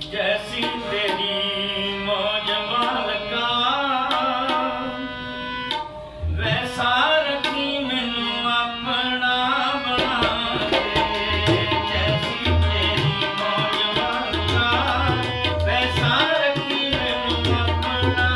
ਜੈਸੀ ਤੇਰੀ ਮੌਜ ਮਾਲਕਾ ਵੈਸਾ ਰੱਖੀ ਮੈਨੂੰ ਆਪਣਾ ਬਣਾ ਦੇ। ਜੈਸੀ ਤੇਰੀ ਮੌਜ ਮਾਲਕਾ ਵੈਸਾ ਰੱਖੀ ਮੈਨੂੰ ਆਪਣਾ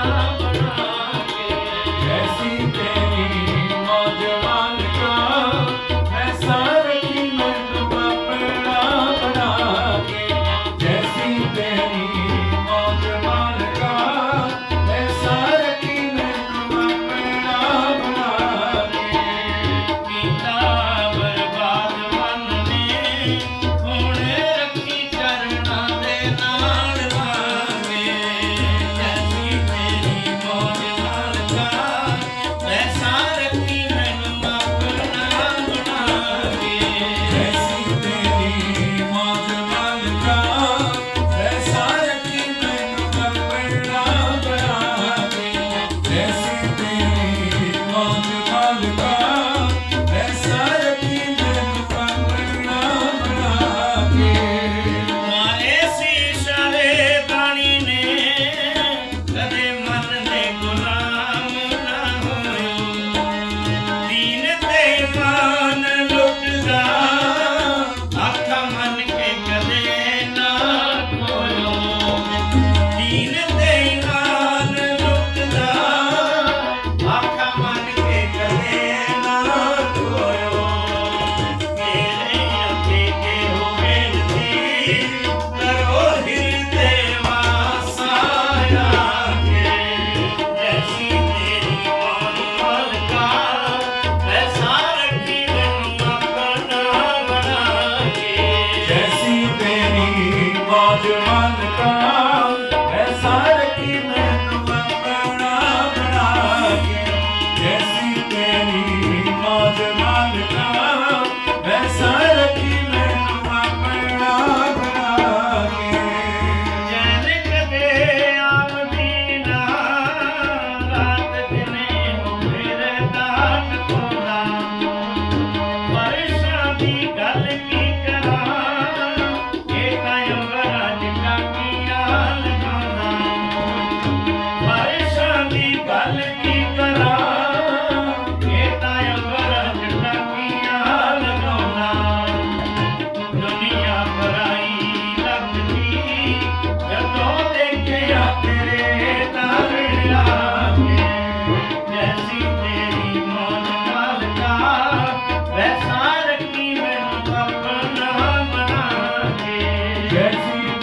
down and down.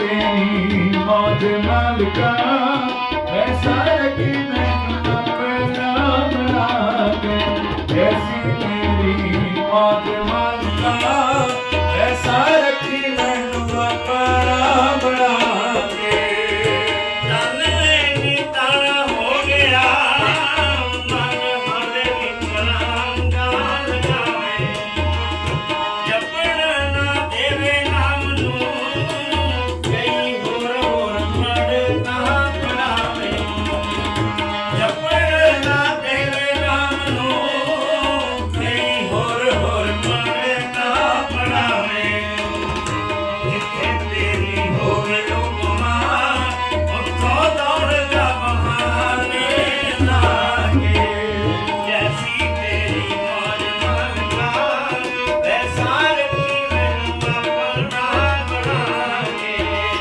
Yeah.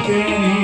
querem